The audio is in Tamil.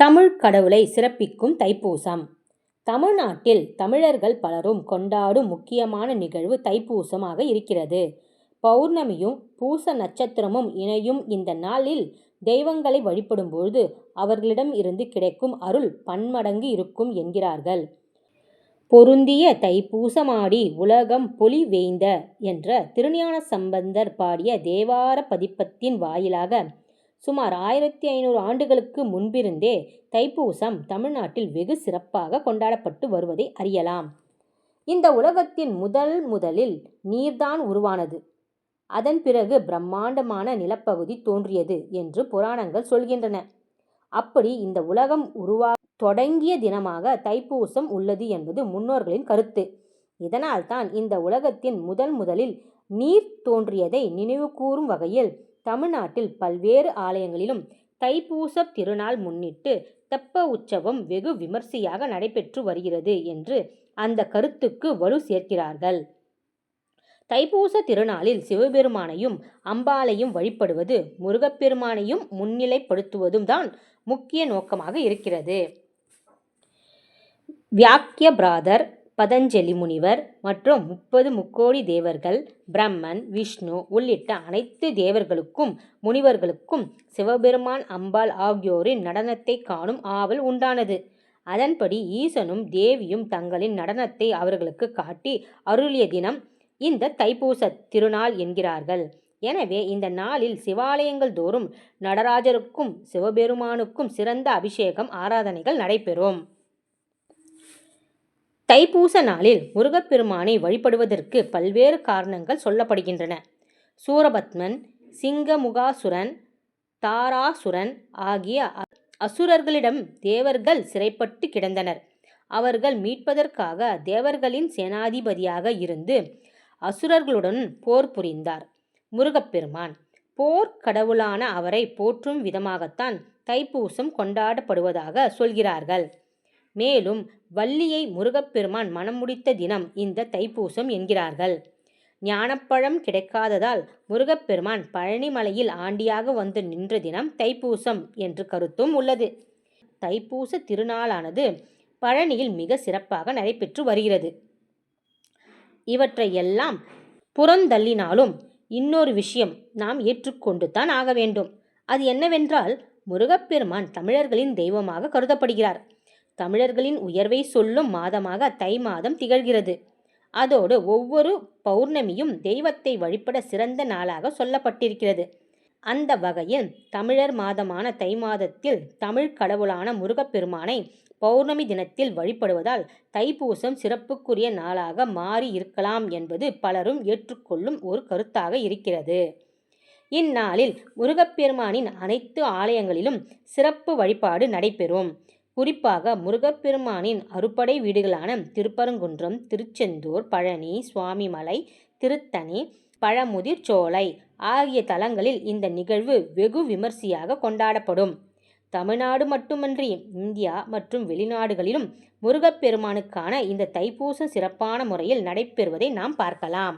தமிழ் கடவுளை சிறப்பிக்கும் தைப்பூசம் தமிழ்நாட்டில் தமிழர்கள் பலரும் கொண்டாடும் முக்கியமான நிகழ்வு தைப்பூசமாக இருக்கிறது. பௌர்ணமியும் பூச நட்சத்திரமும் இணையும் இந்த நாளில் தெய்வங்களை வழிபடும் பொழுது அவர்களிடம் இருந்து கிடைக்கும் அருள் பன்மடங்கு இருக்கும் என்கிறார்கள். பொருந்திய தைப்பூசமாடி உலகம் பொலி வேய்ந்த என்ற திருஞான சம்பந்தர் பாடிய தேவார பதிப்பத்தின் வாயிலாக சுமார் ஆயிரத்தி ஐநூறு ஆண்டுகளுக்கு முன்பிருந்தே தைப்பூசம் தமிழ்நாட்டில் வெகு சிறப்பாக கொண்டாடப்பட்டு வருவதை அறியலாம். இந்த உலகத்தின் முதல் முதலில் நீர்தான் உருவானது. அதன் பிறகு பிரம்மாண்டமான நிலப்பகுதி தோன்றியது என்று புராணங்கள் சொல்கின்றன. அப்படி இந்த உலகம் உருவா தொடங்கிய தினமாக தைப்பூசம் உள்ளது என்பது முன்னோர்களின் கருத்து. இதனால்தான் இந்த உலகத்தின் முதன் முதலில் நீர் தோன்றியதை நினைவுகூரும் வகையில் தமிழ்நாட்டில் பல்வேறு ஆலயங்களிலும் தைப்பூசத் திருநாள் முன்னிட்டு தெப்ப உற்சவம் வெகு விமர்சையாக நடைபெற்று வருகிறது என்று அந்த கருத்துக்கு வலு சேர்க்கிறார்கள். தைப்பூசத் திருநாளில் சிவபெருமானையும் அம்பாளையும் வழிபடுவது முருகப்பெருமானையும் முன்னிலைப்படுத்துவதும் தான் முக்கிய நோக்கமாக இருக்கிறது. வியாக்கிய பிராதர் பதஞ்சலி முனிவர் மற்றும் முப்பது முக்கோடி தேவர்கள் பிரம்மன் விஷ்ணு உள்ளிட்ட அனைத்து தேவர்களுக்கும் முனிவர்களுக்கும் சிவபெருமான் அம்பாள் ஆகியோரின் நடனத்தைக் காணும் ஆவல் உண்டானது. அதன்படி ஈசனும் தேவியும் தங்களின் நடனத்தை அவர்களுக்கு காட்டி அருளிய தினம் இந்த தைப்பூசத் திருநாள் என்கிறார்கள். எனவே இந்த நாளில் சிவாலயங்கள் தோறும் நடராஜருக்கும் சிவபெருமானுக்கும் சிறந்த அபிஷேகம் ஆராதனைகள் நடைபெறும். தைப்பூச நாளில் முருகப்பெருமானை வழிபடுவதற்கு பல்வேறு காரணங்கள் சொல்லப்படுகின்றன. சூரபத்மன் சிங்கமுகாசுரன் தாராசுரன் ஆகிய அசுரர்களிடம் தேவர்கள் சிறைப்பட்டு கிடந்தனர். அவர்கள் மீட்பதற்காக தேவர்களின் சேனாதிபதியாக இருந்து அசுரர்களுடன் போர் புரிந்தார் முருகப்பெருமான். போர்க் கடவுளான அவரை போற்றும் விதமாகத்தான் தைப்பூசம் கொண்டாடப்படுவதாக சொல்கிறார்கள். மேலும் வள்ளியை முருகப்பெருமான் மனம் முடித்த தினம் இந்த தைப்பூசம் என்கிறார்கள். ஞானப்பழம் கிடைக்காததால் முருகப்பெருமான் பழனிமலையில் ஆண்டியாக வந்து நின்ற தினம் தைப்பூசம் என்ற கருத்தும் உள்ளது. தைப்பூச திருநாளானது பழனியில் மிக சிறப்பாக நடைபெற்று வருகிறது. இவற்றையெல்லாம் புறந்தள்ளினாலும் இன்னொரு விஷயம் நாம் ஏற்றுக்கொண்டு தான் ஆக வேண்டும். அது என்னவென்றால் முருகப்பெருமான் தமிழர்களின் தெய்வமாக கருதப்படுகிறார். தமிழர்களின் உயர்வை சொல்லும் மாதமாக தை மாதம் திகழ்கிறது. அதோடு ஒவ்வொரு பௌர்ணமியும் தெய்வத்தை வழிபட சிறந்த நாளாக சொல்லப்பட்டிருக்கிறது. அந்த வகையில் தமிழர் மாதமான தை மாதத்தில் தமிழ் கடவுளான முருகப்பெருமானை பௌர்ணமி தினத்தில் வழிபடுவதால் தைப்பூசம் சிறப்புக்குரிய நாளாக மாறி இருக்கலாம் என்பது பலரும் ஏற்றுக்கொள்ளும் ஒரு கருத்தாக இருக்கிறது. இந்நாளில் முருகப்பெருமானின் அனைத்து ஆலயங்களிலும் சிறப்பு வழிபாடு நடைபெறும். குறிப்பாக முருகப்பெருமானின் அறுபடை வீடுகளான திருப்பரங்குன்றம் திருச்செந்தூர் பழனி சுவாமிமலை திருத்தணி பழமுதிர் சோலை ஆகிய தலங்களில் இந்த நிகழ்வு வெகு விமர்சையாக கொண்டாடப்படும். தமிழ்நாடு மட்டுமன்றி இந்தியா மற்றும் வெளிநாடுகளிலும் முருகப்பெருமானுக்கான இந்த தைப்பூசம் சிறப்பான முறையில் நடைபெறுவதை நாம் பார்க்கலாம்.